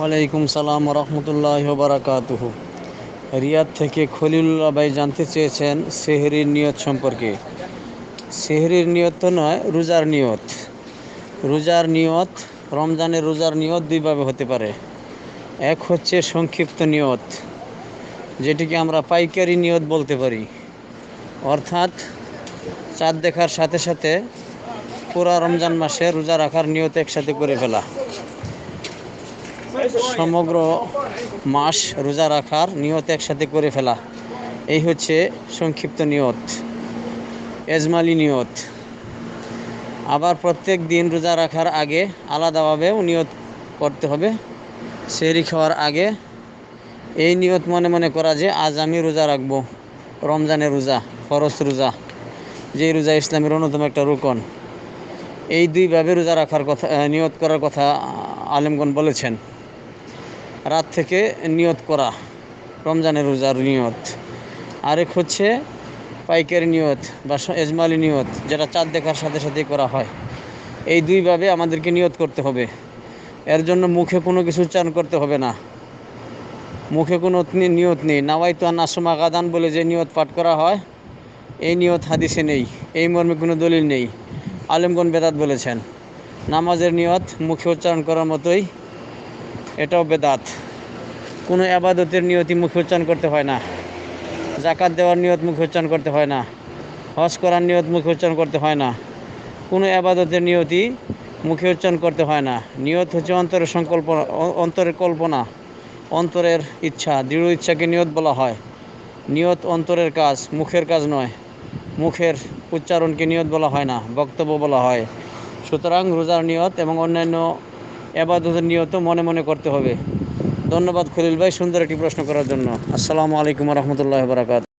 ওয়ালাইকুম সালাম রহমতুল্লাহ বারাকাতুহু। রিয়াদ থেকে খলিলুল্লাহ ভাই জানতে চেয়েছেন সেহরির নিয়ত সম্পর্কে। সেহরির নিয়ত তো নয়, রোজার নিয়ত। রোজার নিয়ত, রমজানের রোজার নিয়ত দুইভাবে হতে পারে। এক হচ্ছে সংক্ষিপ্ত নিয়ত, যেটিকে আমরা পাইকারি নিয়ত বলতে পারি। অর্থাৎ চাঁদ দেখার সাথে সাথে পুরা রমজান মাসে রোজা রাখার নিয়ত একসাথে করে ফেলা। সমগ্র মাস রোজা রাখার নিয়ত একসাথে করে ফেলা। এই হচ্ছে সংক্ষিপ্ত নিয়ত, এজমালি নিয়ত। আবার প্রত্যেক দিন রোজা রাখার আগে আলাদাভাবেও নিয়ত করতে হবে। সেরি খাওয়ার আগে এই নিয়ত মনে মনে করা যে, আজ আমি রোজা রাখব। রমজানের রোজা ফরস রোজা। যে রোজা ইসলামের অন্যতম একটা রোকন। এই দুইভাবে রোজা রাখার কথা, নিয়ত করার কথা আলেমগণ বলেছেন। রাত থেকে নিয়ত করা, রমজানের রোজার নিয়ত। আরেক হচ্ছে পাইকারি নিয়ত বা এজমালি নিয়ত, যেটা চাঁদ দেখার সাথে সাথে করা হয়। এই দুইভাবে আমাদেরকে নিয়ত করতে হবে। এর জন্য মুখে কোনো কিছু উচ্চারণ করতে হবে না। মুখে কোনো নিয়ত নেই। নাওয়াই তো নাসমা গাদান বলে যে নিয়ত পাঠ করা হয়, এই নিয়ত হাদিসে নেই। এই মর্মে কোনো দলিল নেই। আলেমগন বেদাত বলেছেন, নামাজের নিয়ত মুখে উচ্চারণ করার মতোই এটাও বেদাত। কোনো আবাদতের নিয়তি মুখে উচ্চারণ করতে হয় না। জাকাত দেওয়ার নিয়ত মুখে উচ্চারণ করতে হয় না। হজ করার নিয়ত মুখে উচ্চারণ করতে হয় না। কোনো আবাদতের নিয়তি মুখে উচ্চারণ করতে হয় না। নিয়ত হচ্ছে অন্তরের সংকল্প অন্তরের কল্পনা। অন্তরের ইচ্ছা, দৃঢ় ইচ্ছাকে নিয়ত বলা হয়। নিয়ত অন্তরের কাজ, মুখের কাজ নয়। মুখের উচ্চারণকে নিয়ত বলা হয় না, বক্তব্য বলা হয়। সুতরাং রোজার নিয়ত এবং অন্যান্য এবাদতের নিয়ত মনে মনে করতে হবে। ধন্যবাদ খলিল ভাই সুন্দর একটি প্রশ্ন করার জন্য। আসসালামু আলাইকুম রহমতুল্লাহ বারাকাত